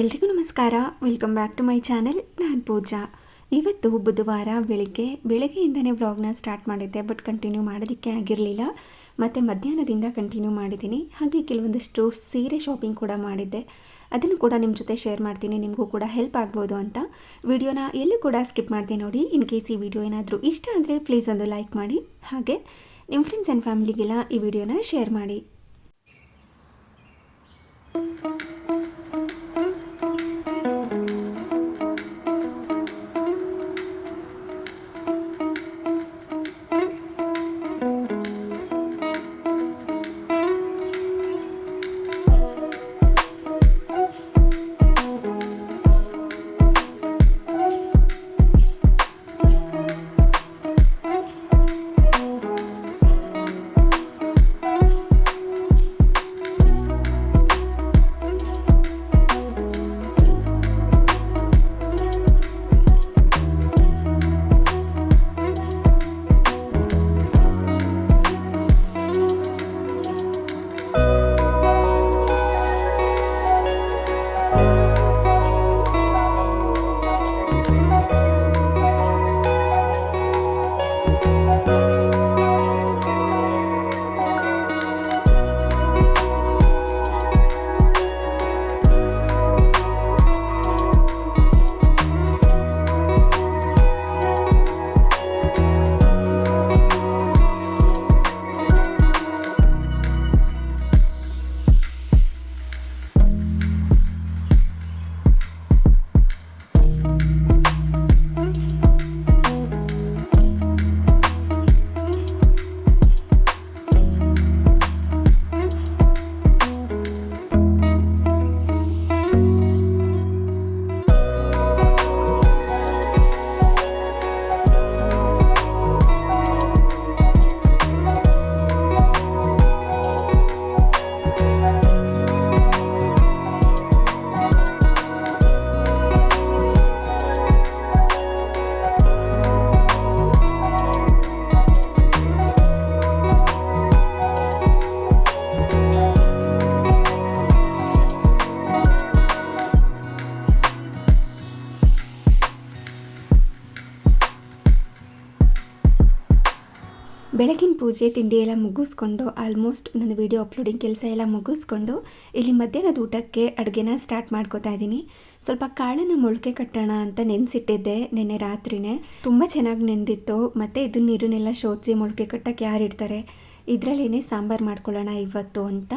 ಎಲ್ರಿಗೂ ನಮಸ್ಕಾರ. Welcome back to my channel ನಾನು ಪೂಜಾ. ಇವತ್ತು ಬುಧವಾರ ಬೆಳಿಗ್ಗೆ, ಬೆಳಗ್ಗೆಯಿಂದನೇ ವ್ಲಾಗ್ನ ಸ್ಟಾರ್ಟ್ ಮಾಡಿದ್ದೆ ಬಟ್ ಕಂಟಿನ್ಯೂ ಮಾಡೋದಕ್ಕೆ ಆಗಿರಲಿಲ್ಲ. ಮತ್ತು ಮಧ್ಯಾಹ್ನದಿಂದ ಕಂಟಿನ್ಯೂ ಮಾಡಿದ್ದೀನಿ. ಹಾಗೆ ಕೆಲವೊಂದಷ್ಟು ಸೀರೆ ಶಾಪಿಂಗ್ ಕೂಡ ಮಾಡಿದ್ದೆ. ಅದನ್ನು ಕೂಡ ನಿಮ್ಮ ಜೊತೆ ಶೇರ್ ಮಾಡ್ತೀನಿ, ನಿಮಗೂ ಕೂಡ ಹೆಲ್ಪ್ ಆಗ್ಬೋದು ಅಂತ. ವಿಡಿಯೋನ ಎಲ್ಲೂ ಕೂಡ ಸ್ಕಿಪ್ ಮಾಡಿದೆ ನೋಡಿ. ಇನ್ ಕೇಸ್ ಈ ವಿಡಿಯೋ ಏನಾದರೂ ಇಷ್ಟ ಅಂದರೆ ಪ್ಲೀಸ್ ಒಂದು ಲೈಕ್ ಮಾಡಿ. ಹಾಗೆ ನಿಮ್ಮ ಫ್ರೆಂಡ್ಸ್ ಆ್ಯಂಡ್ ಫ್ಯಾಮಿಲಿಗೆಲ್ಲ ಈ ವಿಡಿಯೋನ ಶೇರ್ ಮಾಡಿ. ಬೆಳಗಿನ ಪೂಜೆ ತಿಂಡಿ ಎಲ್ಲ ಮುಗಿಸ್ಕೊಂಡು ಆಲ್ಮೋಸ್ಟ್ ನನ್ನ ವೀಡಿಯೋ ಅಪ್ಲೋಡಿಂಗ್ ಕೆಲಸ ಎಲ್ಲ ಮುಗಿಸ್ಕೊಂಡು ಇಲ್ಲಿ ಮಧ್ಯಾಹ್ನದ ಊಟಕ್ಕೆ ಅಡುಗೆನ ಸ್ಟಾರ್ಟ್ ಮಾಡ್ಕೋತಾ ಇದ್ದೀನಿ. ಸ್ವಲ್ಪ ಕಾಳನ್ನು ಮೊಳಕೆ ಕಟ್ಟೋಣ ಅಂತ ನೆನೆಸಿಟ್ಟಿದ್ದೆ ನಿನ್ನೆ ರಾತ್ರಿನೇ. ತುಂಬ ಚೆನ್ನಾಗಿ ನೆಂದಿತ್ತು, ಮತ್ತು ಇದನ್ನ ನೀರನ್ನೆಲ್ಲ ಶೋಧಿಸಿ ಮೊಳಕೆ ಕಟ್ಟಕ್ಕೆ ಯಾರು ಇಡ್ತಾರೆ? ಇದರಲ್ಲೇನೆ ಸಾಂಬಾರು ಮಾಡ್ಕೊಳ್ಳೋಣ ಇವತ್ತು ಅಂತ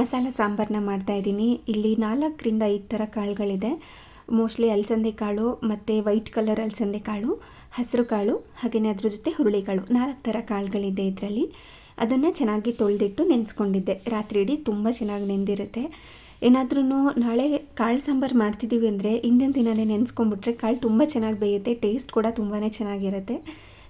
ಮಸಾಲ ಸಾಂಬಾರನ್ನ ಮಾಡ್ತಾಯಿದ್ದೀನಿ ಇಲ್ಲಿ ನಾಲ್ಕರಿಂದ ಐದು ಥರ ಕಾಳುಗಳಿದೆ. ಮೋಸ್ಟ್ಲಿ ಅಲಸಂದೆ ಕಾಳು, ಮತ್ತು ವೈಟ್ ಕಲರ್ ಅಲಸಂದೆ ಕಾಳು. ಹಸಿರು ಕಾಳು ಹಾಗೆಯೇ ಅದ್ರ ಜೊತೆ ಹುರುಳಿಕಾಳು. ನಾಲ್ಕು ಥರ ಕಾಳುಗಳಿದೆ ಇದರಲ್ಲಿ. ಅದನ್ನು ಚೆನ್ನಾಗಿ ತೊಳೆದಿಟ್ಟು ನೆನೆಸ್ಕೊಂಡಿದ್ದೆ. ರಾತ್ರಿ ಇಡೀ ತುಂಬ ಚೆನ್ನಾಗಿ ನೆಂದಿರುತ್ತೆ. ಏನಾದ್ರೂ ನಾಳೆ ಕಾಳು ಸಾಂಬಾರು ಮಾಡ್ತಿದ್ದೀವಿ ಅಂದರೆ ಹಿಂದಿನ ದಿನವೇ ನೆನೆಸ್ಕೊಂಡ್ಬಿಟ್ರೆ ಕಾಳು ತುಂಬ ಚೆನ್ನಾಗಿ ಬೇಯುತ್ತೆ ಟೇಸ್ಟ್ ಕೂಡ ತುಂಬಾ ಚೆನ್ನಾಗಿರುತ್ತೆ.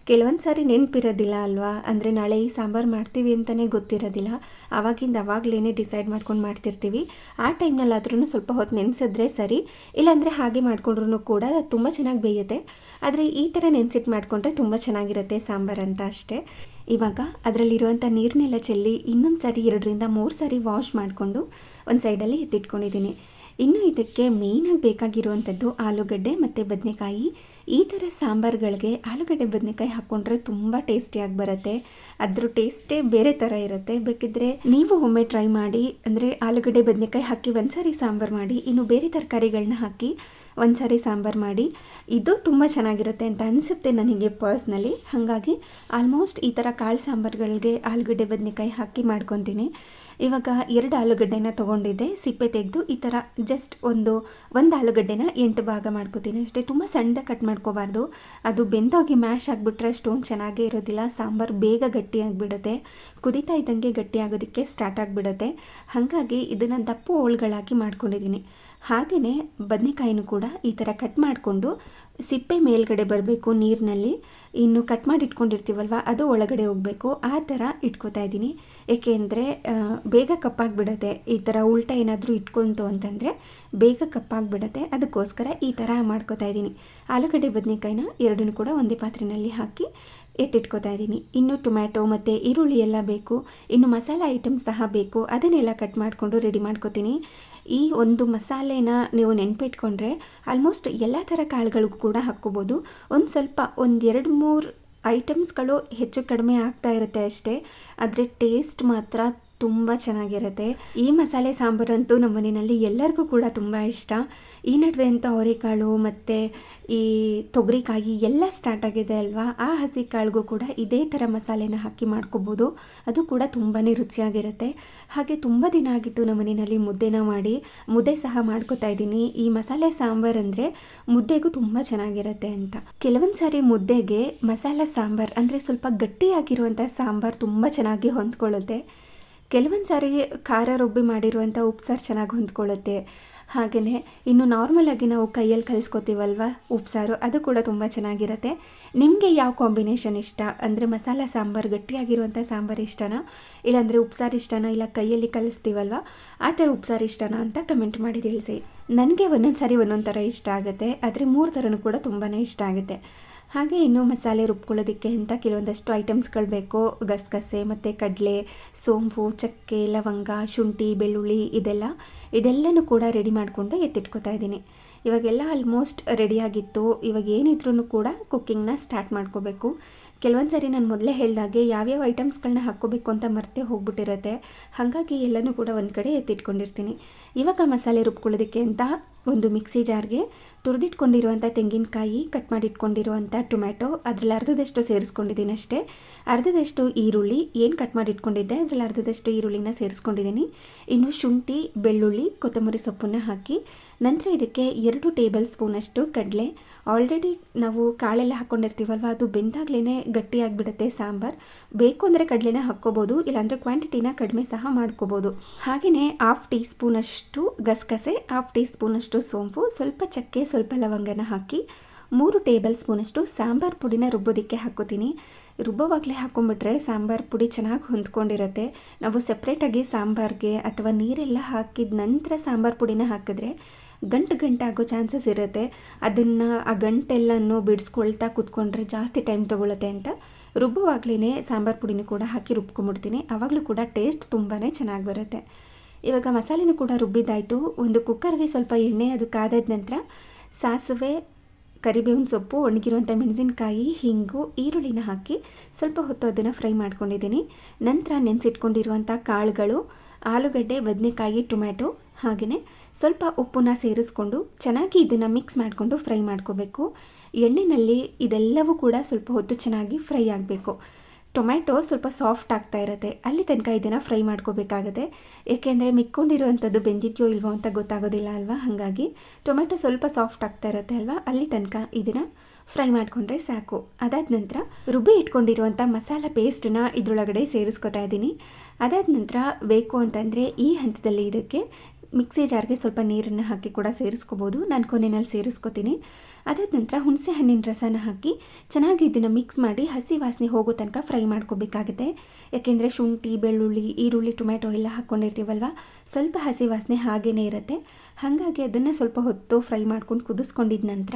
ಕೆಲವೊಂದು ಸಾರಿ ನೆನಪಿರೋದಿಲ್ಲ ಅಲ್ವಾ? ಅಂದರೆ ನಾಳೆ ಈ ಸಾಂಬಾರು ಮಾಡ್ತೀವಿ ಅಂತಲೇ ಗೊತ್ತಿರೋದಿಲ್ಲ. ಆವಾಗಿಂದ ಅವಾಗಲೇ ಡಿಸೈಡ್ ಮಾಡ್ಕೊಂಡು ಮಾಡ್ತಿರ್ತೀವಿ. ಆ ಟೈಮ್ನಲ್ಲಾದ್ರೂ ಸ್ವಲ್ಪ ಹೊತ್ತು ನೆನೆಸಿದ್ರೆ ಸರಿ. ಇಲ್ಲಾಂದರೆ ಹಾಗೆ ಮಾಡ್ಕೊಂಡ್ರೂ ಕೂಡ ತುಂಬ ಚೆನ್ನಾಗಿ ಬೇಯುತ್ತೆ. ಆದರೆ ಈ ಥರ ನೆನೆಸಿಟ್ಟು ಮಾಡಿಕೊಂಡ್ರೆ ತುಂಬ ಚೆನ್ನಾಗಿರುತ್ತೆ ಸಾಂಬಾರು ಅಂತ ಅಷ್ಟೇ. ಇವಾಗ ಅದರಲ್ಲಿರುವಂಥ ನೀರನ್ನೆಲ್ಲ ಚೆಲ್ಲಿ ಇನ್ನೊಂದು ಸಾರಿ ಎರಡರಿಂದ ಮೂರು ಸಾರಿ ವಾಶ್ ಮಾಡಿಕೊಂಡು ಒಂದು ಸೈಡಲ್ಲಿ ಎತ್ತಿಟ್ಕೊಂಡಿದ್ದೀನಿ. ಇನ್ನು ಇದಕ್ಕೆ ಮೇಯ್ನಾಗಿ ಬೇಕಾಗಿರುವಂಥದ್ದು ಆಲೂಗಡ್ಡೆ ಮತ್ತು ಬದನೆಕಾಯಿ. ಈ ಥರ ಸಾಂಬಾರುಗಳಿಗೆ ಆಲೂಗಡ್ಡೆ, ಬದನೆಕಾಯಿ ಹಾಕ್ಕೊಂಡ್ರೆ ತುಂಬ ಟೇಸ್ಟಿಯಾಗಿ ಬರುತ್ತೆ. ಅದ್ರ ಟೇಸ್ಟೇ ಬೇರೆ ಥರ ಇರುತ್ತೆ. ಬೇಕಿದ್ರೆ ನೀವು ಒಮ್ಮೆ ಟ್ರೈ ಮಾಡಿ, ಅಂದರೆ ಆಲೂಗಡ್ಡೆ, ಬದನೆಕಾಯಿ ಹಾಕಿ ಒಂದ್ಸಾರಿ ಸಾಂಬಾರು ಮಾಡಿ, ಇನ್ನು ಬೇರೆ ತರಕಾರಿಗಳನ್ನ ಹಾಕಿ ಒಂದು ಸಾರಿ ಸಾಂಬಾರು ಮಾಡಿ. ಇದು ತುಂಬ ಚೆನ್ನಾಗಿರುತ್ತೆ ಅಂತ ಅನಿಸುತ್ತೆ ನನಗೆ ಪರ್ಸ್ನಲಿ. ಹಾಗಾಗಿ ಆಲ್ಮೋಸ್ಟ್ ಈ ಥರ ಕಾಳು ಸಾಂಬಾರುಗಳಿಗೆ ಆಲೂಗಡ್ಡೆ ಬದನೆಕಾಯಿ ಹಾಕಿ ಮಾಡ್ಕೊತೀನಿ. ಇವಾಗ ಎರಡು ಆಲೂಗಡ್ಡೆನ ತೊಗೊಂಡಿದ್ದೆ, ಸಿಪ್ಪೆ ತೆಗೆದು ಈ ಥರ ಜಸ್ಟ್ ಒಂದು ಒಂದು ಆಲೂಗಡ್ಡೆನ ಎಂಟು ಭಾಗ ಮಾಡ್ಕೋತೀನಿ. ಅಷ್ಟೇ ತುಂಬ ಸಣ್ಣದಾಗಿ ಕಟ್ ಮಾಡ್ಕೋಬಾರ್ದು. ಅದು ಬೆಂದೋಗಿ ಮ್ಯಾಶ್ ಆಗಿಬಿಟ್ರೆ ಅಷ್ಟೊಂದು ಚೆನ್ನಾಗೇ ಇರೋದಿಲ್ಲ. ಸಾಂಬಾರು ಬೇಗ ಗಟ್ಟಿಯಾಗಿಬಿಡುತ್ತೆ ಕುದಿತಾ ಇದ್ದಂಗೆ ಗಟ್ಟಿ ಆಗೋದಕ್ಕೆ ಸ್ಟಾರ್ಟ್ ಆಗಿಬಿಡುತ್ತೆ. ಹಾಗಾಗಿ ಇದನ್ನು ದಪ್ಪು ಹೋಳ್ಗಳಾಗಿ ಮಾಡ್ಕೊಂಡಿದ್ದೀನಿ ಹಾಗೆಯೇ ಬದನೆಕಾಯಿನೂ ಕೂಡ ಈ ಥರ ಕಟ್ ಮಾಡಿಕೊಂಡು ಸಿಪ್ಪೆ ಮೇಲ್ಗಡೆ ಬರಬೇಕು ನೀರಿನಲ್ಲಿ. ಇನ್ನು ಕಟ್ ಮಾಡಿ ಇಟ್ಕೊಂಡಿರ್ತೀವಲ್ವ, ಅದು ಒಳಗಡೆ ಹೋಗಬೇಕು. ಆ ಥರ ಇಟ್ಕೋತಾ ಇದ್ದೀನಿ. ಏಕೆಂದರೆ ಬೇಗ ಕಪ್ಪಾಗಿಬಿಡತ್ತೆ. ಈ ಥರ ಉಲ್ಟ ಏನಾದರೂ ಇಟ್ಕೊಂತು ಅಂತಂದರೆ ಬೇಗ ಕಪ್ಪಾಗಿಬಿಡತ್ತೆ. ಅದಕ್ಕೋಸ್ಕರ ಈ ಥರ ಮಾಡ್ಕೋತಾ ಇದ್ದೀನಿ. ಆಲೂಗಡ್ಡೆ ಬದನೆಕಾಯಿನ ಎರಡನ್ನೂ ಕೂಡ ಒಂದೇ ಪಾತ್ರೆಯಲ್ಲಿ ಹಾಕಿ ಎತ್ತಿಟ್ಕೋತಾ ಇದ್ದೀನಿ. ಇನ್ನು ಟೊಮ್ಯಾಟೊ ಮತ್ತು ಈರುಳ್ಳಿ ಎಲ್ಲ ಬೇಕು. ಇನ್ನು ಮಸಾಲ ಐಟಮ್ಸ್ ಸಹ ಬೇಕು. ಅದನ್ನೆಲ್ಲ ಕಟ್ ಮಾಡಿಕೊಂಡು ರೆಡಿ ಮಾಡ್ಕೋತೀನಿ. ಈ ಒಂದು ಮಸಾಲೆನ ನೀವು ನೆನ್ಪಿಟ್ಕೊಂಡ್ರೆ ಆಲ್ಮೋಸ್ಟ್ ಎಲ್ಲ ಥರ ಕಾಳುಗಳಿಗೂ ಕೂಡ ಹಾಕ್ಕೋಬೋದು. ಒಂದು ಸ್ವಲ್ಪ ಒಂದು ಎರಡು ಮೂರು ಐಟಮ್ಸ್ಗಳು ಹೆಚ್ಚು ಕಡಿಮೆ ಆಗ್ತಾ ಇರುತ್ತೆ ಅಷ್ಟೇ. ಆದರೆ ಟೇಸ್ಟ್ ಮಾತ್ರ ತುಂಬ ಚೆನ್ನಾಗಿರುತ್ತೆ. ಈ ಮಸಾಲೆ ಸಾಂಬಾರಂತೂ ನಮ್ಮ ಮನೆಯಲ್ಲಿ ಎಲ್ಲರಿಗೂ ಕೂಡ ತುಂಬ ಇಷ್ಟ. ಈ ನಡುವೆ ಅಂತ ಅವರೆಕಾಳು ಮತ್ತು ಈ ತೊಗರಿಕಾಯಿ ಎಲ್ಲ ಸ್ಟಾರ್ಟ್ ಆಗಿದೆ ಅಲ್ವಾ? ಆ ಹಸಿ ಕಾಳಿಗೂ ಕೂಡ ಇದೇ ಥರ ಮಸಾಲೆನ ಹಾಕಿ ಮಾಡ್ಕೋಬೋದು. ಅದು ಕೂಡ ತುಂಬಾ ರುಚಿಯಾಗಿರುತ್ತೆ. ಹಾಗೆ ತುಂಬ ದಿನ ಆಗಿತ್ತು ನಮ್ಮ ಮನೆಯಲ್ಲಿ ಮುದ್ದೆನ ಮಾಡಿ. ಮುದ್ದೆ ಸಹ ಮಾಡ್ಕೋತಾ ಇದ್ದೀನಿ. ಈ ಮಸಾಲೆ ಸಾಂಬಾರ್ ಅಂದರೆ ಮುದ್ದೆಗೂ ತುಂಬ ಚೆನ್ನಾಗಿರುತ್ತೆ ಅಂತ. ಕೆಲವೊಂದು ಸಾರಿ ಮುದ್ದೆಗೆ ಮಸಾಲೆ ಸಾಂಬಾರು ಅಂದರೆ ಸ್ವಲ್ಪ ಗಟ್ಟಿಯಾಗಿರುವಂಥ ಸಾಂಬಾರು ತುಂಬ ಚೆನ್ನಾಗಿ ಹೊಂದ್ಕೊಳ್ಳುತ್ತೆ. ಕೆಲವೊಂದು ಸಾರಿ ಖಾರ ರುಬ್ಬಿ ಮಾಡಿರುವಂಥ ಉಪ್ಸಾರು ಚೆನ್ನಾಗಿ ಹೊಂದ್ಕೊಳ್ಳುತ್ತೆ. ಹಾಗೆಯೇ ಇನ್ನು ನಾರ್ಮಲಾಗಿ ನಾವು ಕೈಯಲ್ಲಿ ಕಲಿಸ್ಕೊತೀವಲ್ವ ಉಪ್ಸಾರು ಅದು ಕೂಡ ತುಂಬ ಚೆನ್ನಾಗಿರುತ್ತೆ. ನಿಮಗೆ ಯಾವ ಕಾಂಬಿನೇಷನ್ ಇಷ್ಟ? ಅಂದರೆ ಮಸಾಲ ಸಾಂಬಾರು ಗಟ್ಟಿಯಾಗಿರುವಂಥ ಸಾಂಬಾರು ಇಷ್ಟನಾ? ಇಲ್ಲಾಂದರೆ ಉಪ್ಸಾರು ಇಷ್ಟನಾ? ಇಲ್ಲ ಕೈಯಲ್ಲಿ ಕಲಿಸ್ತೀವಲ್ವ? ಆ ಥರ ಉಪ್ಸಾರು ಇಷ್ಟನಾ ಅಂತ ಕಮೆಂಟ್ ಮಾಡಿ ತಿಳಿಸಿ. ನನಗೆ ಒಂದೊಂದು ಸಾರಿ ಒಂದೊಂದು ಥರ ಇಷ್ಟ ಆಗುತ್ತೆ. ಆದರೆ ಮೂರು ಥರನೂ ಕೂಡ ತುಂಬಾ ಇಷ್ಟ ಆಗುತ್ತೆ. ಹಾಗೆ ಇನ್ನೂ ಮಸಾಲೆ ರುಬ್ಕೊಳ್ಳೋದಕ್ಕೆ ಅಂತ ಕೆಲವೊಂದಷ್ಟು ಐಟಮ್ಸ್ಗಳು ಬೇಕು. ಗಸಗಸೆ ಮತ್ತು ಕಡಲೆ, ಸೋಂಪು, ಚಕ್ಕೆ, ಲವಂಗ, ಶುಂಠಿ, ಬೆಳ್ಳುಳ್ಳಿ ಇದೆಲ್ಲ, ಇದೆಲ್ಲನೂ ಕೂಡ ರೆಡಿ ಮಾಡಿಕೊಂಡು ಎತ್ತಿಟ್ಕೊತಾ ಇದ್ದೀನಿ. ಇವಾಗೆಲ್ಲ ಆಲ್ಮೋಸ್ಟ್ ರೆಡಿಯಾಗಿತ್ತು ಇವಾಗ ಏನಿದ್ರೂ ಕೂಡ ಕುಕ್ಕಿಂಗ್ನ ಸ್ಟಾರ್ಟ್ ಮಾಡ್ಕೋಬೇಕು. ಕೆಲವೊಂದು ಸರಿ ನಾನು ಮೊದಲೇ ಹೇಳಿದಾಗೆ ಯಾವ್ಯಾವ ಐಟಮ್ಸ್ಗಳನ್ನ ಹಾಕ್ಕೋಬೇಕು ಅಂತ ಮರ್ತೆ ಹೋಗ್ಬಿಟ್ಟಿರುತ್ತೆ. ಹಾಗಾಗಿ ಎಲ್ಲನೂ ಕೂಡ ಒಂದು ಕಡೆ ಎತ್ತಿಟ್ಕೊಂಡಿರ್ತೀನಿ. ಇವಾಗ ಮಸಾಲೆ ರುಬ್ಕೊಳ್ಳೋದಕ್ಕೆ ಅಂತ ಒಂದು ಮಿಕ್ಸಿ ಜಾರ್ಗೆ ತುರಿದಿಟ್ಕೊಂಡಿರುವಂಥ ತೆಂಗಿನಕಾಯಿ, ಕಟ್ ಮಾಡಿಟ್ಕೊಂಡಿರುವಂಥ ಟೊಮ್ಯಾಟೊ, ಅದರಲ್ಲಿ ಅರ್ಧದಷ್ಟು ಸೇರಿಸ್ಕೊಂಡಿದ್ದೀನಿ ಅಷ್ಟೇ. ಅರ್ಧದಷ್ಟು ಈರುಳ್ಳಿ, ಏನು ಕಟ್ ಮಾಡಿಟ್ಕೊಂಡಿದ್ದೆ, ಅದರಲ್ಲಿ ಅರ್ಧದಷ್ಟು ಈರುಳ್ಳಿನ ಸೇರಿಸ್ಕೊಂಡಿದ್ದೀನಿ. ಇನ್ನು ಶುಂಠಿ, ಬೆಳ್ಳುಳ್ಳಿ, ಕೊತ್ತಂಬರಿ ಸೊಪ್ಪನ್ನು ಹಾಕಿ, ನಂತರ ಇದಕ್ಕೆ ಎರಡು ಟೇಬಲ್ ಸ್ಪೂನಷ್ಟು ಕಡಲೆ. ಆಲ್ರೆಡಿ ನಾವು ಕಾಳೆಲ್ಲ ಹಾಕ್ಕೊಂಡಿರ್ತೀವಲ್ವ ಅದು ಬೆಂದಾಗ್ಲೇ ಗಟ್ಟಿಯಾಗಿಬಿಡುತ್ತೆ ಸಾಂಬಾರು. ಬೇಕು ಅಂದರೆ ಕಡಲೆನ ಹಾಕ್ಕೋಬೋದು, ಇಲ್ಲಾಂದರೆ ಕ್ವಾಂಟಿಟಿನ ಕಡಿಮೆ ಸಹ ಮಾಡ್ಕೋಬೋದು. ಹಾಗೆಯೇ ಹಾಫ್ ಟೀ ಸ್ಪೂನಷ್ಟು ಗಸಗಸೆ ಹಾಫ್ ಟೀ ಸ್ಪೂನಷ್ಟು ಸೋಂಪು, ಸ್ವಲ್ಪ ಚಕ್ಕೆ, ಸ್ವಲ್ಪ ಲವಂಗನ ಹಾಕಿ, ಮೂರು ಟೇಬಲ್ ಸ್ಪೂನಷ್ಟು ಸಾಂಬಾರು ಪುಡಿನ ರುಬ್ಬೋದಕ್ಕೆ ಹಾಕೋತೀನಿ ರುಬ್ಬೋವಾಗಲೇ ಹಾಕೊಂಡ್ಬಿಟ್ರೆ ಸಾಂಬಾರು ಪುಡಿ ಚೆನ್ನಾಗಿ ಹೊಂದ್ಕೊಂಡಿರುತ್ತೆ. ನಾವು ಸಪ್ರೇಟಾಗಿ ಸಾಂಬಾರಿಗೆ ಅಥವಾ ನೀರೆಲ್ಲ ಹಾಕಿದ ನಂತರ ಸಾಂಬಾರು ಪುಡಿನ ಹಾಕಿದ್ರೆ ಗಂಟು ಗಂಟಾಗೋ ಚಾನ್ಸಸ್ ಇರುತ್ತೆ. ಅದನ್ನು ಆ ಗಂಟೆಲ್ಲನೂ ಬಿಡಿಸ್ಕೊಳ್ತಾ ಕೂತ್ಕೊಂಡ್ರೆ ಜಾಸ್ತಿ ಟೈಮ್ ತೊಗೊಳುತ್ತೆ ಅಂತ. ರುಬ್ಬುವಾಗ್ಲೇ ಸಾಂಬಾರು ಪುಡಿನೂ ಕೂಡ ಹಾಕಿ ರುಬ್ಕೊಂಬಿಡ್ತೀನಿ. ಆವಾಗಲೂ ಕೂಡ ಟೇಸ್ಟ್ ತುಂಬಾ ಚೆನ್ನಾಗಿ ಬರುತ್ತೆ. ಇವಾಗ ಮಸಾಲೆನೂ ಕೂಡ ರುಬ್ಬಿದ್ದಾಯಿತು. ಒಂದು ಕುಕ್ಕರ್ಗೆ ಸ್ವಲ್ಪ ಎಣ್ಣೆ, ಅದು ಕಾದಾದ ನಂತರ ಸಾಸಿವೆ, ಕರಿಬೇವಿನ ಸೊಪ್ಪು, ಒಣಗಿರುವಂಥ ಮೆಣಸಿನಕಾಯಿ, ಹಿಂಗು, ಈರುಳ್ಳಿನ ಹಾಕಿ ಸ್ವಲ್ಪ ಹೊತ್ತು ಅದನ್ನು ಫ್ರೈ ಮಾಡ್ಕೊಂಡಿದ್ದೀನಿ. ನಂತರ ನೆನೆಸಿಟ್ಕೊಂಡಿರುವಂಥ ಕಾಳುಗಳು, ಆಲೂಗಡ್ಡೆ, ಬದನೆಕಾಯಿ, ಟೊಮ್ಯಾಟೊ ಹಾಗೆಯೇ ಸ್ವಲ್ಪ ಉಪ್ಪನ್ನ ಸೇರಿಸ್ಕೊಂಡು ಚೆನ್ನಾಗಿ ಇದನ್ನು ಮಿಕ್ಸ್ ಮಾಡಿಕೊಂಡು ಫ್ರೈ ಮಾಡ್ಕೋಬೇಕು. ಎಣ್ಣೆಯಲ್ಲಿ ಇದೆಲ್ಲವೂ ಕೂಡ ಸ್ವಲ್ಪ ಹೊತ್ತು ಚೆನ್ನಾಗಿ ಫ್ರೈ ಆಗಬೇಕು. ಟೊಮ್ಯಾಟೊ ಸ್ವಲ್ಪ ಸಾಫ್ಟ್ ಆಗ್ತಾ ಇರುತ್ತೆ. ಅಲ್ಲಿ ತನಕ ಇದನ್ನು ಫ್ರೈ ಮಾಡ್ಕೋಬೇಕಾಗುತ್ತೆ. ಏಕೆಂದರೆ ಮಿಕ್ಕೊಂಡಿರುವಂಥದ್ದು ಬೆಂದಿದೆಯೋ ಇಲ್ವೋ ಅಂತ ಗೊತ್ತಾಗೋದಿಲ್ಲ ಅಲ್ವಾ? ಹಾಗಾಗಿ ಟೊಮೆಟೊ ಸ್ವಲ್ಪ ಸಾಫ್ಟ್ ಆಗ್ತಾ ಇರುತ್ತೆ ಅಲ್ವಾ? ಅಲ್ಲಿ ತನಕ ಇದನ್ನು ಫ್ರೈ ಮಾಡಿಕೊಂಡ್ರೆ ಸಾಕು. ಅದಾದ ನಂತರ ರುಬ್ಬಿ ಇಟ್ಕೊಂಡಿರುವಂಥ ಮಸಾಲ ಪೇಸ್ಟನ್ನ ಇದರೊಳಗಡೆ ಸೇರಿಸ್ಕೊತಾ ಇದ್ದೀನಿ. ಅದಾದ ನಂತರ ಬೇಕು ಅಂತಂದರೆ ಈ ಹಂತದಲ್ಲಿ ಇದಕ್ಕೆ ಮಿಕ್ಸಿ ಜಾರ್ಗೆ ಸ್ವಲ್ಪ ನೀರನ್ನು ಹಾಕಿ ಕೂಡ ಸೇರಿಸ್ಕೋಬೋದು. ನಾನು ಕೊನೆಯಲ್ಲಿ ಸೇರಿಸ್ಕೋತೀನಿ. ಅದಾದ ನಂತರ ಹುಣಸೆ ಹಣ್ಣಿನ ರಸನ ಹಾಕಿ ಚೆನ್ನಾಗಿ ಇದನ್ನು ಮಿಕ್ಸ್ ಮಾಡಿ ಹಸಿ ವಾಸನೆ ಹೋಗೋ ತನಕ ಫ್ರೈ ಮಾಡ್ಕೋಬೇಕಾಗುತ್ತೆ. ಯಾಕೆಂದರೆ ಶುಂಠಿ, ಬೆಳ್ಳುಳ್ಳಿ, ಈರುಳ್ಳಿ ಟೊಮೆಟೊ ಎಲ್ಲ ಹಾಕ್ಕೊಂಡಿರ್ತೀವಲ್ವ? ಸ್ವಲ್ಪ ಹಸಿ ವಾಸನೆ ಹಾಗೇ ಇರುತ್ತೆ. ಹಾಗಾಗಿ ಅದನ್ನು ಸ್ವಲ್ಪ ಹೊತ್ತು ಫ್ರೈ ಮಾಡ್ಕೊಂಡು ಕುದಿಸ್ಕೊಂಡಿದ ನಂತರ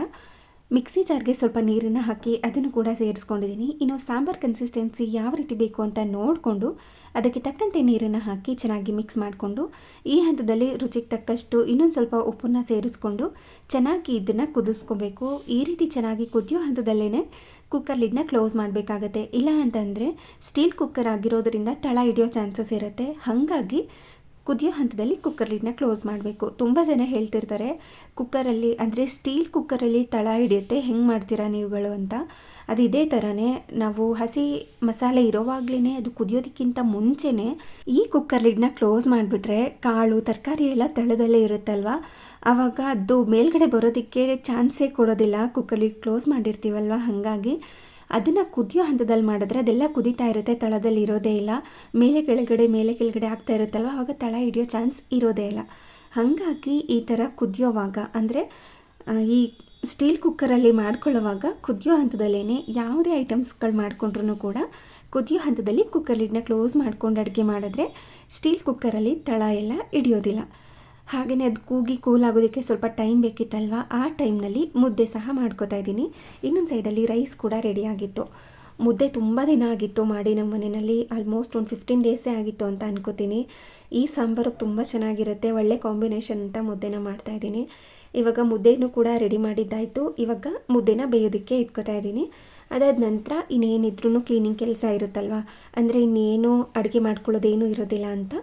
ಮಿಕ್ಸಿ ಜಾರ್ಗೆ ಸ್ವಲ್ಪ ನೀರನ್ನು ಹಾಕಿ ಅದನ್ನು ಕೂಡ ಸೇರಿಸ್ಕೊಂಡಿದ್ದೀನಿ. ಇನ್ನು ಸಾಂಬಾರ್ ಕನ್ಸಿಸ್ಟೆನ್ಸಿ ಯಾವ ರೀತಿ ಬೇಕು ಅಂತ ನೋಡಿಕೊಂಡು ಅದಕ್ಕೆ ತಕ್ಕಂತೆ ನೀರನ್ನು ಹಾಕಿ ಚೆನ್ನಾಗಿ ಮಿಕ್ಸ್ ಮಾಡಿಕೊಂಡು ಈ ಹಂತದಲ್ಲಿ ರುಚಿಗೆ ತಕ್ಕಷ್ಟು ಇನ್ನೊಂದು ಸ್ವಲ್ಪ ಉಪ್ಪನ್ನು ಸೇರಿಸ್ಕೊಂಡು ಚೆನ್ನಾಗಿ ಇದನ್ನು ಕುದಿಸ್ಕೋಬೇಕು. ಈ ರೀತಿ ಚೆನ್ನಾಗಿ ಕುದಿಯೋ ಹಂತದಲ್ಲೇ ಕುಕ್ಕರ್ ಲಿಡ್ನ ಕ್ಲೋಸ್ ಮಾಡಬೇಕಾಗತ್ತೆ. ಇಲ್ಲ ಅಂತಂದರೆ ಸ್ಟೀಲ್ ಕುಕ್ಕರ್ ಆಗಿರೋದ್ರಿಂದ ತಳ ಹಿಡಿಯೋ ಚಾನ್ಸಸ್ ಇರುತ್ತೆ. ಹಾಗಾಗಿ ಕುದಿಯೋ ಹಂತದಲ್ಲಿ ಕುಕ್ಕರ್ ಲಿಡ್ನ ಕ್ಲೋಸ್ ಮಾಡಬೇಕು. ತುಂಬ ಜನ ಹೇಳ್ತಿರ್ತಾರೆ ಕುಕ್ಕರಲ್ಲಿ ಅಂದರೆ ಸ್ಟೀಲ್ ಕುಕ್ಕರಲ್ಲಿ ತಳ ಹಿಡಿಯುತ್ತೆ, ಹೆಂಗೆ ಮಾಡ್ತೀರಾ ನೀವುಗಳು? ಅಂತ. ಅದು ಇದೇ ಥರನೇ ನಾವು ಹಸಿ ಮಸಾಲೆ ಇರೋವಾಗ್ಲೇ ಅದು ಕುದಿಯೋದಕ್ಕಿಂತ ಮುಂಚೆನೇ ಈ ಕುಕ್ಕರ್ ಲಿಡ್ನ ಕ್ಲೋಸ್ ಮಾಡಿಬಿಟ್ರೆ ಕಾಳು, ತರಕಾರಿ ಎಲ್ಲ ತಳದಲ್ಲೇ ಇರುತ್ತಲ್ವ? ಆವಾಗ ಅದು ಮೇಲ್ಗಡೆ ಬರೋದಕ್ಕೆ ಚಾನ್ಸೇ ಕೊಡೋದಿಲ್ಲ. ಕುಕ್ಕರ್ ಲಿಡ್ ಕ್ಲೋಸ್ ಮಾಡಿರ್ತೀವಲ್ವ? ಹಾಗಾಗಿ ಅದನ್ನು ಕುದಿಯೋ ಹಂತದಲ್ಲಿ ಮಾಡಿದ್ರೆ ಅದೆಲ್ಲ ಕುದೀತಾ ಇರುತ್ತೆ, ತಳದಲ್ಲಿ ಇರೋದೇ ಇಲ್ಲ. ಮೇಲೆ ಕೆಳಗಡೆ ಮೇಲೆ ಕೆಳಗಡೆ ಆಗ್ತಾ ಇರುತ್ತಲ್ವ? ಆವಾಗ ತಳ ಹಿಡಿಯೋ ಚಾನ್ಸ್ ಇರೋದೇ ಇಲ್ಲ. ಹಾಗಾಗಿ ಈ ಥರ ಕುದಿಯೋವಾಗ, ಅಂದರೆ ಈ ಸ್ಟೀಲ್ ಕುಕ್ಕರಲ್ಲಿ ಮಾಡ್ಕೊಳ್ಳೋವಾಗ ಕುದಿಯೋ ಹಂತದಲ್ಲೇ ಯಾವುದೇ ಐಟಮ್ಸ್ಗಳು ಮಾಡಿಕೊಂಡ್ರೂ ಕೂಡ ಕುದಿಯೋ ಹಂತದಲ್ಲಿ ಕುಕ್ಕರ್ ಲಿಡ್ನ ಕ್ಲೋಸ್ ಮಾಡ್ಕೊಂಡು ಅಡುಗೆ ಮಾಡಿದ್ರೆ ಸ್ಟೀಲ್ ಕುಕ್ಕರಲ್ಲಿ ತಳ ಎಲ್ಲ ಹಿಡಿಯೋದಿಲ್ಲ. ಹಾಗೆಯೇ ಅದು ಕೂಗಿ ಕೂಲ್ ಆಗೋದಕ್ಕೆ ಸ್ವಲ್ಪ ಟೈಮ್ ಬೇಕಿತ್ತಲ್ವ? ಆ ಟೈಮ್ನಲ್ಲಿ ಮುದ್ದೆ ಸಹ ಮಾಡ್ಕೋತಾ ಇದ್ದೀನಿ. ಇನ್ನೊಂದು ಸೈಡಲ್ಲಿ ರೈಸ್ ಕೂಡ ರೆಡಿಯಾಗಿತ್ತು ಮುದ್ದೆ ತುಂಬ ದಿನ ಆಗಿತ್ತು ಮಾಡಿ ನಮ್ಮ ಮನೆಯಲ್ಲಿ. ಆಲ್ಮೋಸ್ಟ್ ಒಂದು ಫಿಫ್ಟೀನ್ ಡೇಸೇ ಆಗಿತ್ತು ಅಂತ ಅನ್ಕೋತೀನಿ. ಈ ಸಾಂಬಾರು ತುಂಬ ಚೆನ್ನಾಗಿರುತ್ತೆ. ಒಳ್ಳೆ ಕಾಂಬಿನೇಷನ್ ಅಂತ ಮುದ್ದೆನ ಮಾಡ್ತಾಯಿದ್ದೀನಿ ಇವಾಗ ಮುದ್ದೆನೂ ಕೂಡ ರೆಡಿ ಮಾಡಿದ್ದಾಯಿತು. ಇವಾಗ ಮುದ್ದೆನ ಬೇಯೋದಕ್ಕೆ ಇಟ್ಕೋತಾ ಇದ್ದೀನಿ. ಅದಾದ ನಂತರ ಇನ್ನೇನಿದ್ರೂ ಕ್ಲೀನಿಂಗ್ ಕೆಲಸ ಇರುತ್ತಲ್ವ? ಅಂದರೆ ಇನ್ನೇನು ಅಡುಗೆ ಮಾಡ್ಕೊಳ್ಳೋದೇನೂ ಇರೋದಿಲ್ಲ ಅಂತ.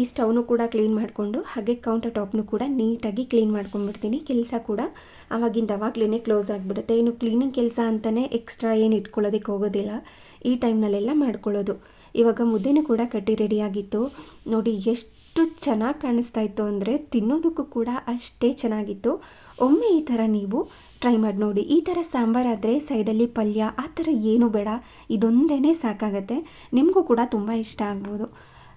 ಈ ಸ್ಟವ್ನು ಕೂಡ ಕ್ಲೀನ್ ಮಾಡಿಕೊಂಡು, ಹಾಗೆ ಕೌಂಟರ್ ಟಾಪ್ನು ಕೂಡ ನೀಟಾಗಿ ಕ್ಲೀನ್ ಮಾಡ್ಕೊಂಡ್ಬಿಡ್ತೀನಿ. ಕೆಲಸ ಕೂಡ ಆವಾಗಿಂದ ಅವಾಗಲೇ ಕ್ಲೋಸ್ ಆಗಿಬಿಡುತ್ತೆ. ಇನ್ನು ಕ್ಲೀನಿಂಗ್ ಕೆಲಸ ಅಂತಲೇ ಎಕ್ಸ್ಟ್ರಾ ಏನು ಇಟ್ಕೊಳ್ಳೋದಕ್ಕೆ ಹೋಗೋದಿಲ್ಲ. ಈ ಟೈಮ್ನಲ್ಲೆಲ್ಲ ಮಾಡ್ಕೊಳ್ಳೋದು. ಇವಾಗ ಮುದ್ದೆನೂ ಕೂಡ ಕಟ್ಟಿ ರೆಡಿಯಾಗಿತ್ತು. ನೋಡಿ, ಎಷ್ಟು ಚೆನ್ನಾಗಿ ಕಾಣಿಸ್ತಾ ಇತ್ತು ಅಂದರೆ ತಿನ್ನೋದಕ್ಕೂ ಕೂಡ ಅಷ್ಟೇ ಚೆನ್ನಾಗಿತ್ತು. ಒಮ್ಮೆ ಈ ಥರ ನೀವು ಟ್ರೈ ಮಾಡಿ ನೋಡಿ. ಈ ಥರ ಸಾಂಬಾರಾದರೆ ಸೈಡಲ್ಲಿ ಪಲ್ಯ, ಆ ಥರ ಏನೂ ಬೇಡ. ಇದೊಂದೇ ಸಾಕಾಗತ್ತೆ. ನಿಮಗೂ ಕೂಡ ತುಂಬ ಇಷ್ಟ ಆಗ್ಬೋದು.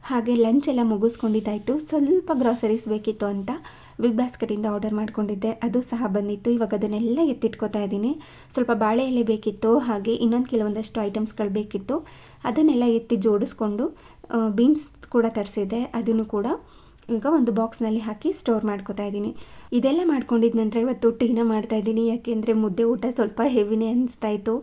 ಹಾಗೆ ಲಂಚ್ ಎಲ್ಲ ಮುಗಿಸ್ಕೊಂಡಿದ್ದಾಯಿತು. ಸ್ವಲ್ಪ ಗ್ರಾಸರೀಸ್ ಬೇಕಿತ್ತು ಅಂತ ಬಿಗ್ ಬಾಸ್ಕೆಟಿಂದ ಆರ್ಡರ್ ಮಾಡ್ಕೊಂಡಿದ್ದೆ. ಅದು ಸಹ ಬಂದಿತ್ತು. ಇವಾಗ ಅದನ್ನೆಲ್ಲ ಎತ್ತಿಟ್ಕೋತಾ ಇದ್ದೀನಿ. ಸ್ವಲ್ಪ ಬಾಳೆ ಎಲೆ ಬೇಕಿತ್ತು, ಹಾಗೆ ಇನ್ನೊಂದು ಕೆಲವೊಂದಷ್ಟು ಐಟಮ್ಸ್ಗಳು ಬೇಕಿತ್ತು. ಅದನ್ನೆಲ್ಲ ಎತ್ತಿ ಜೋಡಿಸ್ಕೊಂಡು ಬೀನ್ಸ್ ಕೂಡ ತರಿಸಿದ್ದೆ. ಅದನ್ನು ಕೂಡ ಈಗ ಒಂದು ಬಾಕ್ಸ್ನಲ್ಲಿ ಹಾಕಿ ಸ್ಟೋರ್ ಮಾಡ್ಕೋತಾ ಇದ್ದೀನಿ. ಇದೆಲ್ಲ ಮಾಡ್ಕೊಂಡಿದ್ದ ನಂತರ ಇವತ್ತು ಟೀನ ಮಾಡ್ತಾ ಇದ್ದೀನಿ. ಯಾಕೆಂದರೆ ಮುದ್ದೆ ಊಟ ಸ್ವಲ್ಪ ಹೆವಿನೇ ಅನಿಸ್ತಾ ಇತ್ತು.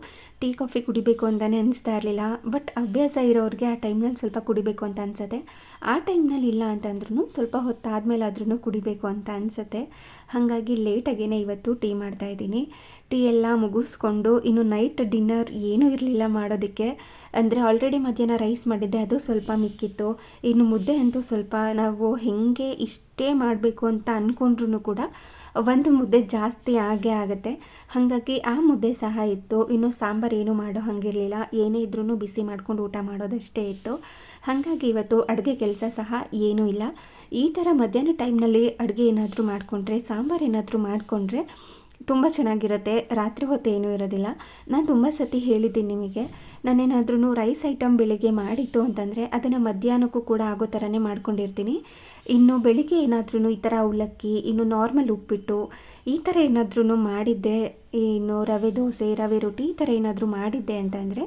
ಟೀ ಕಾಫಿ ಕುಡಿಬೇಕು ಅಂತಲೇ ಅನಿಸ್ತಾ ಇರಲಿಲ್ಲ. ಬಟ್ ಅಭ್ಯಾಸ ಇರೋರಿಗೆ ಆ ಟೈಮ್ನಲ್ಲಿ ಸ್ವಲ್ಪ ಕುಡಿಬೇಕು ಅಂತ ಅನಿಸುತ್ತೆ. ಆ ಟೈಮ್ನಲ್ಲಿ ಇಲ್ಲ ಅಂತಂದ್ರೂ ಸ್ವಲ್ಪ ಹೊತ್ತಾದಮೇಲೆ ಆದ್ರೂ ಕುಡಿಬೇಕು ಅಂತ ಅನಿಸುತ್ತೆ. ಹಾಗಾಗಿ ಲೇಟಾಗೇನೆ ಇವತ್ತು ಟೀ ಮಾಡ್ತಾಯಿದ್ದೀನಿ ಟೀ ಎಲ್ಲ ಮುಗಿಸ್ಕೊಂಡು ಇನ್ನು ನೈಟ್ ಡಿನ್ನರ್ ಏನೂ ಇರಲಿಲ್ಲ ಮಾಡೋದಕ್ಕೆ. ಅಂದರೆ ಆಲ್ರೆಡಿ ಮಧ್ಯಾಹ್ನ ರೈಸ್ ಮಾಡಿದ್ದೆ, ಅದು ಸ್ವಲ್ಪ ಮಿಕ್ಕಿತ್ತು. ಇನ್ನು ಮುದ್ದೆ ಅಂತೂ ಸ್ವಲ್ಪ ನಾವು ಹೇಗೆ ಇಷ್ಟೇ ಮಾಡಬೇಕು ಅಂತ ಅಂದ್ಕೊಂಡ್ರೂ ಕೂಡ ಒಂದು ಮುದ್ದೆ ಜಾಸ್ತಿ ಆಗೇ ಆಗುತ್ತೆ. ಹಾಗಾಗಿ ಆ ಮುದ್ದೆ ಸಹ ಇತ್ತು. ಇನ್ನು ಸಾಂಬಾರು ಏನೂ ಮಾಡೋ ಹಾಗಿರಲಿಲ್ಲ. ಏನೇ ಇದ್ರೂ ಬಿಸಿ ಮಾಡ್ಕೊಂಡು ಊಟ ಮಾಡೋದಷ್ಟೇ ಇತ್ತು. ಹಾಗಾಗಿ ಇವತ್ತು ಅಡುಗೆ ಕೆಲಸ ಸಹ ಏನೂ ಇಲ್ಲ. ಈ ಥರ ಮಧ್ಯಾಹ್ನ ಟೈಮ್ನಲ್ಲಿ ಅಡುಗೆ ಏನಾದರೂ ಮಾಡಿಕೊಂಡ್ರೆ, ಸಾಂಬಾರು ಏನಾದರೂ ಮಾಡಿಕೊಂಡ್ರೆ ತುಂಬ ಚೆನ್ನಾಗಿರುತ್ತೆ. ರಾತ್ರಿ ಹೊತ್ತು ಏನೂ ಇರೋದಿಲ್ಲ. ನಾನು ತುಂಬ ಸತಿ ಹೇಳಿದ್ದೀನಿ ನಿಮಗೆ. ನಾನೇನಾದ್ರೂ ರೈಸ್ ಐಟಮ್ ಬೆಳಿಗ್ಗೆ ಮಾಡಿತ್ತು ಅಂತಂದರೆ ಅದನ್ನು ಮಧ್ಯಾಹ್ನಕ್ಕೂ ಕೂಡ ಆಗೋ ಥರನೇ ಮಾಡ್ಕೊಂಡಿರ್ತೀನಿ. ಇನ್ನು ಬೆಳಿಗ್ಗೆ ಏನಾದ್ರೂ ಈ ಥರ ಅವಲಕ್ಕಿ, ಇನ್ನು ನಾರ್ಮಲ್ ಉಪ್ಪಿಟ್ಟು, ಈ ಥರ ಏನಾದ್ರೂ ಮಾಡಿದ್ದೆ. ಇನ್ನು ರವೆ ದೋಸೆ, ರವೆ ರೊಟ್ಟಿ ಈ ಥರ ಏನಾದರೂ ಮಾಡಿದ್ದೆ ಅಂತಂದರೆ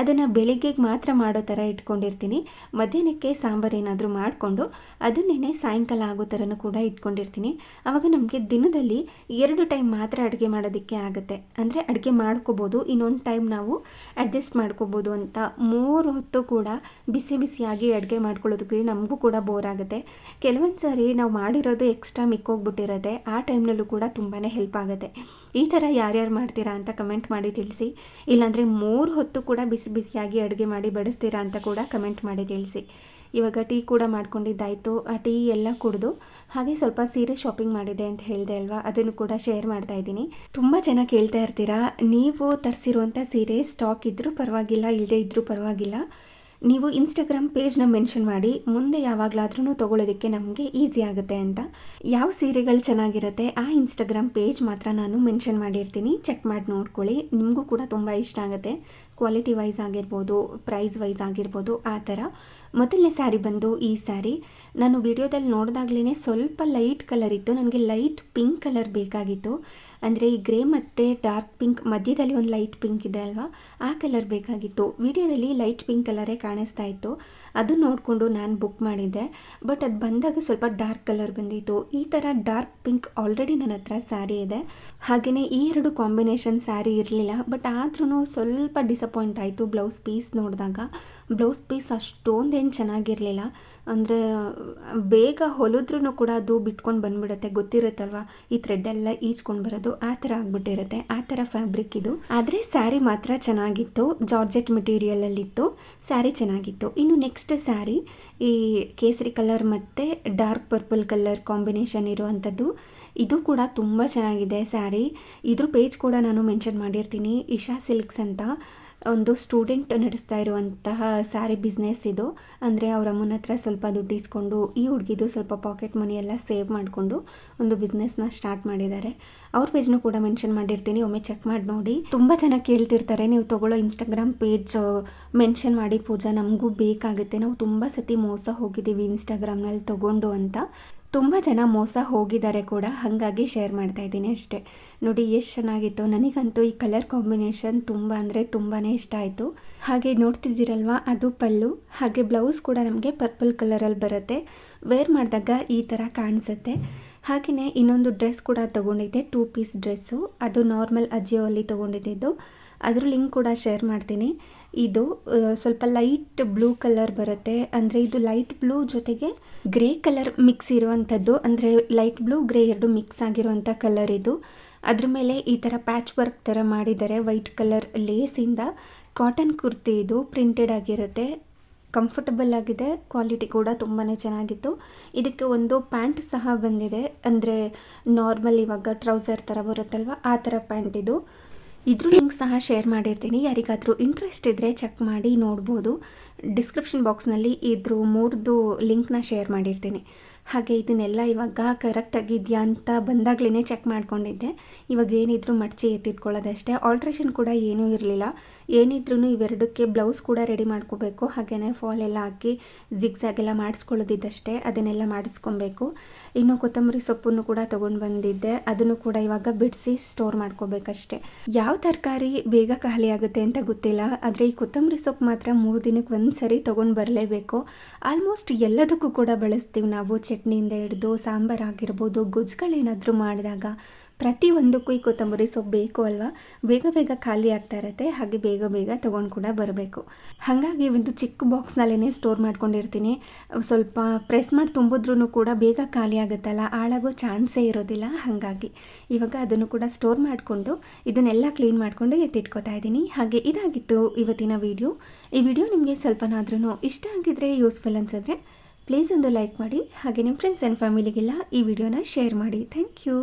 ಅದನ್ನು ಬೆಳಿಗ್ಗೆಗೆ ಮಾತ್ರ ಮಾಡೋ ಥರ ಇಟ್ಕೊಂಡಿರ್ತೀನಿ. ಮಧ್ಯಾಹ್ನಕ್ಕೆ ಸಾಂಬಾರು ಏನಾದರೂ ಮಾಡಿಕೊಂಡು ಅದನ್ನೇ ಸಾಯಂಕಾಲ ಆಗೋ ಥರನೂ ಕೂಡ ಇಟ್ಕೊಂಡಿರ್ತೀನಿ. ಆವಾಗ ನಮಗೆ ದಿನದಲ್ಲಿ ಎರಡು ಟೈಮ್ ಮಾತ್ರ ಅಡುಗೆ ಮಾಡೋದಕ್ಕೆ ಆಗುತ್ತೆ. ಅಂದರೆ ಅಡುಗೆ ಮಾಡ್ಕೋಬೋದು, ಇನ್ನೊಂದು ಟೈಮ್ ನಾವು ಅಡ್ಜಸ್ಟ್ ಮಾಡ್ಕೋಬೋದು ಅಂತ ಮೂರು ಹೊತ್ತು ಕೂಡ ಬಿಸಿ ಬಿಸಿಯಾಗಿ ಅಡುಗೆ ಮಾಡ್ಕೊಳ್ಳೋದಕ್ಕೆ ನಮಗೂ ಕೂಡ ಬೋರ್ ಆಗುತ್ತೆ. ಕೆಲವೊಂದು ಸಾರಿ ನಾವು ಮಾಡಿರೋದು ಎಕ್ಸ್ಟ್ರಾ ಮಿಕ್ಕೋಗ್ಬಿಟ್ಟಿರುತ್ತೆ. ಆ ಟೈಮ್ನಲ್ಲೂ ಕೂಡ ತುಂಬಾ ಹೆಲ್ಪ್ ಆಗುತ್ತೆ. ಈ ಥರ ಯಾರ್ಯಾರು ಮಾಡ್ತೀರಾ ಅಂತ ಕಮೆಂಟ್ ಮಾಡಿ ತಿಳಿಸಿ. ಇಲ್ಲಾಂದರೆ ಮೂರು ಹೊತ್ತು ಕೂಡ ಬಿಸಿ ಬಿಸಿಯಾಗಿ ಅಡುಗೆ ಮಾಡಿ ಬಡಿಸ್ತೀರಾ ಅಂತ ಕೂಡ ಕಮೆಂಟ್ ಮಾಡಿ ತಿಳಿಸಿ. ಇವಾಗ ಟೀ ಕೂಡ ಮಾಡ್ಕೊಂಡಿದ್ದಾಯಿತು. ಆ ಟೀ ಎಲ್ಲ ಕುಡಿದು ಹಾಗೆ ಸ್ವಲ್ಪ ಸೀರೆ ಶಾಪಿಂಗ್ ಮಾಡಿದೆ ಅಂತ ಹೇಳಿದೆ ಅಲ್ವಾ? ಅದನ್ನು ಕೂಡ ಶೇರ್ ಮಾಡ್ತಾ ಇದ್ದೀನಿ. ತುಂಬ ಚೆನ್ನಾಗಿ ಕೇಳ್ತಾ ಇರ್ತೀರಾ, ನೀವು ತರಿಸಿರುವಂಥ ಸೀರೆ ಸ್ಟಾಕ್ ಇದ್ದರೂ ಪರವಾಗಿಲ್ಲ ಇಲ್ಲದೆ ಇದ್ದರೂ ಪರವಾಗಿಲ್ಲ. ನೀವು ಇನ್ಸ್ಟಾಗ್ರಾಮ್ ಪೇಜ್ನ ಮೆನ್ಷನ್ ಮಾಡಿ, ಮುಂದೆ ಯಾವಾಗಲಾದ್ರೂ ತೊಗೊಳೋದಕ್ಕೆ ನಮಗೆ ಈಸಿ ಆಗುತ್ತೆ ಅಂತ. ಯಾವ ಸೀರೆಗಳು ಚೆನ್ನಾಗಿರುತ್ತೆ ಆ ಇನ್ಸ್ಟಾಗ್ರಾಮ್ ಪೇಜ್ ಮಾತ್ರ ನಾನು ಮೆನ್ಷನ್ ಮಾಡಿರ್ತೀನಿ. ಚೆಕ್ ಮಾಡಿ ನೋಡ್ಕೊಳ್ಳಿ. ನಿಮಗೂ ಕೂಡ ತುಂಬ ಇಷ್ಟ ಆಗುತ್ತೆ. ಕ್ವಾಲಿಟಿ ವೈಸ್ ಆಗಿರ್ಬೋದು ಪ್ರೈಸ್ ವೈಸ್ ಆಗಿರ್ಬೋದು, ಆ ಥರ. ಮೊದಲನೇ ಸ್ಯಾರಿ ಬಂದು ಈ ಸ್ಯಾರಿ ನಾನು ವಿಡಿಯೋದಲ್ಲಿ ನೋಡಿದಾಗ್ಲೇ ಸ್ವಲ್ಪ ಲೈಟ್ ಕಲರ್ ಇತ್ತು. ನನಗೆ ಲೈಟ್ ಪಿಂಕ್ ಕಲರ್ ಬೇಕಾಗಿತ್ತು. ಅಂದರೆ ಈ ಗ್ರೇ ಮತ್ತು ಡಾರ್ಕ್ ಪಿಂಕ್ ಮಧ್ಯದಲ್ಲಿ ಒಂದು ಲೈಟ್ ಪಿಂಕ್ ಇದೆ ಅಲ್ವಾ? ಆ ಕಲರ್ ಬೇಕಾಗಿತ್ತು. ವಿಡಿಯೋದಲ್ಲಿ ಲೈಟ್ ಪಿಂಕ್ ಕಲರೇ ಕಾಣಿಸ್ತಾ ಇತ್ತು. ಅದು ನೋಡಿಕೊಂಡು ನಾನು ಬುಕ್ ಮಾಡಿದ್ದೆ. ಬಟ್ ಅದು ಬಂದಾಗ ಸ್ವಲ್ಪ ಡಾರ್ಕ್ ಕಲರ್ ಬಂದಿತ್ತು. ಈ ಥರ ಡಾರ್ಕ್ ಪಿಂಕ್ ಆಲ್ರೆಡಿ ನನ್ನ ಹತ್ರ ಸ್ಯಾರಿ ಇದೆ. ಹಾಗೆಯೇ ಈ ಎರಡು ಕಾಂಬಿನೇಷನ್ ಸ್ಯಾರಿ ಇರಲಿಲ್ಲ. ಬಟ್ ಆದ್ರೂ ಸ್ವಲ್ಪ ಡಿಸಪಾಯಿಂಟ್ ಆಯಿತು ಬ್ಲೌಸ್ ಪೀಸ್ ನೋಡಿದಾಗ. ಬ್ಲೌಸ್ ಪೀಸ್ ಅಷ್ಟೊಂದೇನು ಚೆನ್ನಾಗಿರಲಿಲ್ಲ. ಅಂದರೆ, ಬೇಗ ಹೊಲಿದ್ರೂ ಕೂಡ ಅದು ಬಿಟ್ಕೊಂಡು ಬಂದ್ಬಿಡುತ್ತೆ. ಗೊತ್ತಿರುತ್ತಲ್ವ? ಈ ಥ್ರೆಡ್ ಎಲ್ಲ ಈಚ್ಕೊಂಡು ಬರೋದು ಆ ಥರ ಆಗಿಬಿಟ್ಟಿರುತ್ತೆ. ಆ ಥರ ಫ್ಯಾಬ್ರಿಕ್ ಇದು. ಆದರೆ ಸ್ಯಾರಿ ಮಾತ್ರ ಚೆನ್ನಾಗಿತ್ತು. ಜಾರ್ಜೆಟ್ ಮೆಟೀರಿಯಲಲ್ಲಿತ್ತು ಸ್ಯಾರಿ ಚೆನ್ನಾಗಿತ್ತು. ಇನ್ನು ನೆಕ್ಸ್ಟ್ ಸ್ಯಾರಿ ಈ ಕೇಸರಿ ಕಲರ್ ಮತ್ತು ಡಾರ್ಕ್ ಪರ್ಪಲ್ ಕಲರ್ ಕಾಂಬಿನೇಷನ್ ಇರುವಂಥದ್ದು. ಇದು ಕೂಡ ತುಂಬ ಚೆನ್ನಾಗಿದೆ ಸ್ಯಾರಿ ಇದ್ರ ಪೇಜ್ ಕೂಡ ನಾನು ಮೆನ್ಷನ್ ಮಾಡಿರ್ತೀನಿ. ಇಶಾ ಸಿಲ್ಕ್ಸ್ ಅಂತ. ಒಂದು ಸ್ಟೂಡೆಂಟ್ ನಡೆಸ್ತಾ ಇರುವಂತಹ ಸ್ಯಾರಿ ಬಿಸ್ನೆಸ್ ಇದು. ಅಂದರೆ ಅವ್ರ ಅಮ್ಮನ ಹತ್ರ ಸ್ವಲ್ಪ ದುಡ್ಡು ಇಸ್ಕೊಂಡು, ಈ ಹುಡುಗಿದು ಸ್ವಲ್ಪ ಪಾಕೆಟ್ ಮನಿ ಎಲ್ಲ ಸೇವ್ ಮಾಡಿಕೊಂಡು ಒಂದು ಬಿಸ್ನೆಸ್ನ ಸ್ಟಾರ್ಟ್ ಮಾಡಿದ್ದಾರೆ. ಅವ್ರ ಪೇಜ್ನು ಕೂಡ ಮೆನ್ಷನ್ ಮಾಡಿರ್ತೀನಿ, ಒಮ್ಮೆ ಚೆಕ್ ಮಾಡಿ ನೋಡಿ. ತುಂಬ ಚೆನ್ನಾಗಿ ಕೇಳ್ತಿರ್ತಾರೆ, ನೀವು ತೊಗೊಳ್ಳೋ ಇನ್ಸ್ಟಾಗ್ರಾಮ್ ಪೇಜ್ ಮೆನ್ಷನ್ ಮಾಡಿ ಪೂಜಾ, ನಮಗೂ ಬೇಕಾಗುತ್ತೆ. ನಾವು ತುಂಬ ಸತಿ ಮೋಸ ಹೋಗಿದ್ದೀವಿ ಇನ್ಸ್ಟಾಗ್ರಾಮ್ನಲ್ಲಿ ತೊಗೊಂಡು ಅಂತ. ತುಂಬ ಜನ ಮೋಸ ಹೋಗಿದ್ದಾರೆ ಕೂಡ, ಹಾಗಾಗಿ ಶೇರ್ ಮಾಡ್ತಾ ಇದ್ದೀನಿ ಅಷ್ಟೇ. ನೋಡಿ, ಎಷ್ಟು ಚೆನ್ನಾಗಿತ್ತು. ನನಗಂತೂ ಈ ಕಲರ್ ಕಾಂಬಿನೇಷನ್ ತುಂಬ ಅಂದರೆ ತುಂಬಾ ಇಷ್ಟ ಆಯಿತು. ಹಾಗೆ ನೋಡ್ತಿದ್ದೀರಲ್ವ, ಅದು ಪಲ್ಲು. ಹಾಗೆ ಬ್ಲೌಸ್ ಕೂಡ ನಮಗೆ ಪರ್ಪಲ್ ಕಲರಲ್ಲಿ ಬರುತ್ತೆ. ವೇರ್ ಮಾಡಿದಾಗ ಈ ಥರ ಕಾಣಿಸುತ್ತೆ. ಹಾಗೆಯೇ ಇನ್ನೊಂದು ಡ್ರೆಸ್ ಕೂಡ ತೊಗೊಂಡಿದ್ದೆ ಟೂ ಪೀಸ್ ಡ್ರೆಸ್ಸು ಅದು ನಾರ್ಮಲ್ ಅಲ್ಲಿ ತೊಗೊಂಡಿದ್ದು ಅದ್ರ ಲಿಂಕ್ ಕೂಡ ಶೇರ್ ಮಾಡ್ತೀನಿ. ಇದು ಸ್ವಲ್ಪ ಲೈಟ್ ಬ್ಲೂ ಕಲರ್ ಬರುತ್ತೆ. ಅಂದರೆ ಇದು ಲೈಟ್ ಬ್ಲೂ ಜೊತೆಗೆ ಗ್ರೇ ಕಲರ್ ಮಿಕ್ಸ್ ಇರುವಂಥದ್ದು. ಅಂದರೆ ಲೈಟ್ ಬ್ಲೂ ಗ್ರೇ ಎರಡು ಮಿಕ್ಸ್ ಆಗಿರುವಂಥ ಕಲರ್ ಇದು. ಅದ್ರ ಮೇಲೆ ಈ ಥರ ಪ್ಯಾಚ್ ವರ್ಕ್ ಥರ ಮಾಡಿದ್ದಾರೆ ವೈಟ್ ಕಲರ್ ಲೇಸಿಂದ ಕಾಟನ್ ಕುರ್ತಿ ಇದು ಪ್ರಿಂಟೆಡ್ ಆಗಿರುತ್ತೆ. ಕಂಫರ್ಟಬಲ್ ಆಗಿದೆ. ಕ್ವಾಲಿಟಿ ಕೂಡ ತುಂಬಾ ಚೆನ್ನಾಗಿತ್ತು. ಇದಕ್ಕೆ ಒಂದು ಪ್ಯಾಂಟ್ ಸಹ ಬಂದಿದೆ. ಅಂದರೆ ನಾರ್ಮಲ್ ಇವಾಗ ಟ್ರೌಸರ್ ಥರ ಬರುತ್ತಲ್ವ? ಆ ಥರ ಪ್ಯಾಂಟ್ ಇದು. ಇದ್ರ ಲಿಂಕ್ ಸಹ ಶೇರ್ ಮಾಡಿರ್ತೀನಿ. ಯಾರಿಗಾದರೂ ಇಂಟ್ರೆಸ್ಟ್ ಇದ್ದರೆ ಚೆಕ್ ಮಾಡಿ ನೋಡ್ಬೋದು. ಡಿಸ್ಕ್ರಿಪ್ಷನ್ ಬಾಕ್ಸ್ನಲ್ಲಿ ಇದ್ರ ಮೂರ್ದು ಲಿಂಕ್ನ ಶೇರ್ ಮಾಡಿರ್ತೀನಿ. ಹಾಗೆ ಇದನ್ನೆಲ್ಲ ಇವಾಗ ಕರೆಕ್ಟಾಗಿದೆಯಾ ಅಂತ ಬಂದಾಗ್ಲೇ ಚೆಕ್ ಮಾಡ್ಕೊಂಡಿದ್ದೆ. ಇವಾಗ ಏನಿದ್ರೂ ಮಡಚಿ ಎತ್ತಿಟ್ಕೊಳ್ಳೋದಷ್ಟೇ. ಆಲ್ಟ್ರೇಷನ್ ಕೂಡ ಏನೂ ಇರಲಿಲ್ಲ. ಏನಿದ್ರೂ ಇವೆರಡಕ್ಕೆ ಬ್ಲೌಸ್ ಕೂಡ ರೆಡಿ ಮಾಡ್ಕೋಬೇಕು. ಹಾಗೆಯೇ ಫಾಲ್ ಎಲ್ಲ ಹಾಕಿ ಜಿಗ್ಸಾಗ್ ಎಲ್ಲ ಮಾಡಿಸ್ಕೊಳ್ಳೋದಿದ್ದಷ್ಟೇ. ಅದನ್ನೆಲ್ಲ ಮಾಡಿಸ್ಕೊಬೇಕು. ಇನ್ನು ಕೊತ್ತಂಬರಿ ಸೊಪ್ಪನ್ನು ಕೂಡ ತೊಗೊಂಡು ಬಂದಿದ್ದೆ. ಅದನ್ನು ಕೂಡ ಇವಾಗ ಬಿಡಿಸಿ ಸ್ಟೋರ್ ಮಾಡ್ಕೋಬೇಕಷ್ಟೇ. ಯಾವ ತರಕಾರಿ ಬೇಗ ಖಾಲಿ ಆಗುತ್ತೆ ಅಂತ ಗೊತ್ತಿಲ್ಲ. ಆದರೆ ಈ ಕೊತ್ತಂಬರಿ ಸೊಪ್ಪು ಮಾತ್ರ ಮೂರು ದಿನಕ್ಕೆ ಒಂದು ಸರಿ ತೊಗೊಂಡು ಬರಲೇಬೇಕು. ಆಲ್ಮೋಸ್ಟ್ ಎಲ್ಲದಕ್ಕೂ ಕೂಡ ಬಳಸ್ತೀವಿ ನಾವು. ಚಟ್ನಿಯಿಂದ ಹಿಡಿದು ಸಾಂಬಾರು ಆಗಿರ್ಬೋದು, ಗೊಜ್ಜುಗಳೇನಾದರೂ ಮಾಡಿದಾಗ ಪ್ರತಿಯೊಂದಕ್ಕೂ ಈ ಕೊತ್ತಂಬರಿ ಸೊಪ್ಪು ಬೇಕು ಅಲ್ವಾ? ಬೇಗ ಬೇಗ ಖಾಲಿ ಆಗ್ತಾ ಇರುತ್ತೆ, ಹಾಗೆ ಬೇಗ ಬೇಗ ತೊಗೊಂಡು ಕೂಡ ಬರಬೇಕು. ಹಾಗಾಗಿ ಒಂದು ಚಿಕ್ಕ ಬಾಕ್ಸ್ನಲ್ಲೇ ಸ್ಟೋರ್ ಮಾಡ್ಕೊಂಡಿರ್ತೀನಿ. ಸ್ವಲ್ಪ ಪ್ರೆಸ್ ಮಾಡಿ ತುಂಬಿದ್ರೂ ಕೂಡ ಬೇಗ ಖಾಲಿ ಆಗುತ್ತಲ್ಲ, ಹಾಳಾಗೋ ಚಾನ್ಸೇ ಇರೋದಿಲ್ಲ. ಹಾಗಾಗಿ ಇವಾಗ ಅದನ್ನು ಕೂಡ ಸ್ಟೋರ್ ಮಾಡಿಕೊಂಡು ಇದನ್ನೆಲ್ಲ ಕ್ಲೀನ್ ಮಾಡಿಕೊಂಡು ಎತ್ತಿಟ್ಕೋತಾ ಇದ್ದೀನಿ. ಹಾಗೆ ಇದಾಗಿತ್ತು ಇವತ್ತಿನ ವಿಡಿಯೋ. ಈ ವಿಡಿಯೋ ನಿಮಗೆ ಸ್ವಲ್ಪನಾದ್ರೂ ಇಷ್ಟ ಆಗಿದ್ರೆ, ಯೂಸ್ಫುಲ್ ಅನ್ಸಿದ್ರೆ ಪ್ಲೀಸ್ ಒಂದು ಲೈಕ್ ಮಾಡಿ ಹಾಗೆ ನಿಮ್ಮ ಫ್ರೆಂಡ್ಸ್ ಆ್ಯಂಡ್ ಫ್ಯಾಮಿಲಿಗೆಲ್ಲ ಈ ವಿಡಿಯೋನ ಶೇರ್ ಮಾಡಿ. Thank you